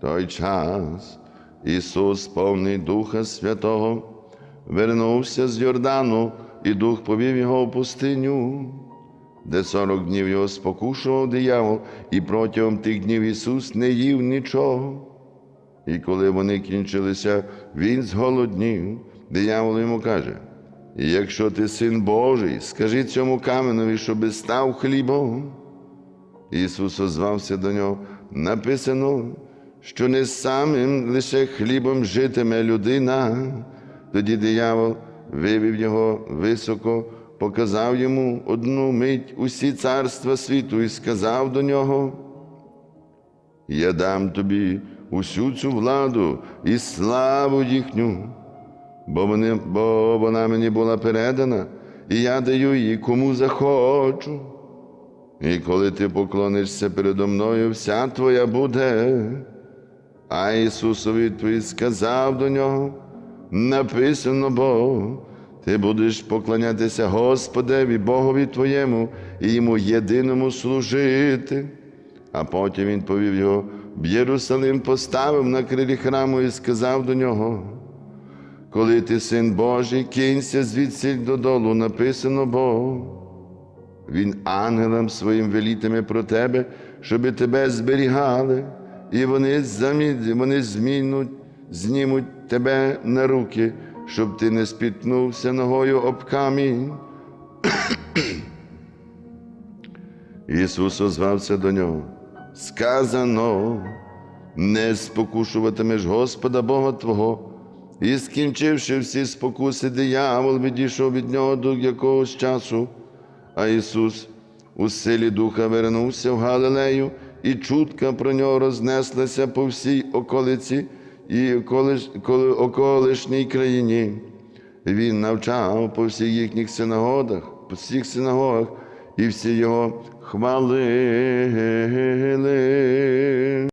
той час Ісус, повний Духа Святого, вернувся з Йордану, і Дух повів його в пустиню, де сорок днів його спокушував диявол, і протягом тих днів Ісус не їв нічого. І коли вони кінчилися, Він зголоднів, диявол йому каже: якщо ти син Божий, скажи цьому каменові, щоби став хлібом. Ісус озвався до нього, написано, що не самим лише хлібом житиме людина. Тоді диявол вивів його високо, показав йому одну мить усі царства світу і сказав до нього: Я дам тобі усю цю владу і славу їхню, бо, вони, бо вона мені була передана, і я даю її кому захочу. І коли ти поклонишся передо мною, вся твоя буде. А Ісус у відповідь сказав до нього, написано бо, ти будеш поклонятися Господеві, Богові твоєму і йому єдиному служити. А потім він повів його в Єрусалим, поставив на крилі храму і сказав до нього, коли ти син Божий, кинься звідси додолу, написано бо. Він ангелам своїм велітиме про тебе, щоби тебе зберігали, і вони, замі... вони змінуть, знімуть тебе на руки, щоб ти не спітнувся ногою об камінь. Ісус озвався до нього. Сказано, не спокушуватимеш Господа Бога Твого. І скінчивши всі спокуси, диявол відійшов від нього до якогось часу. А Ісус у силі Духа вернувся в Галилею, і чутка про нього рознеслася по всій околиці і околиш, околишній країні. Він навчав по всіх їхніх синагогах, по всіх синагогах, і всі його хвалили.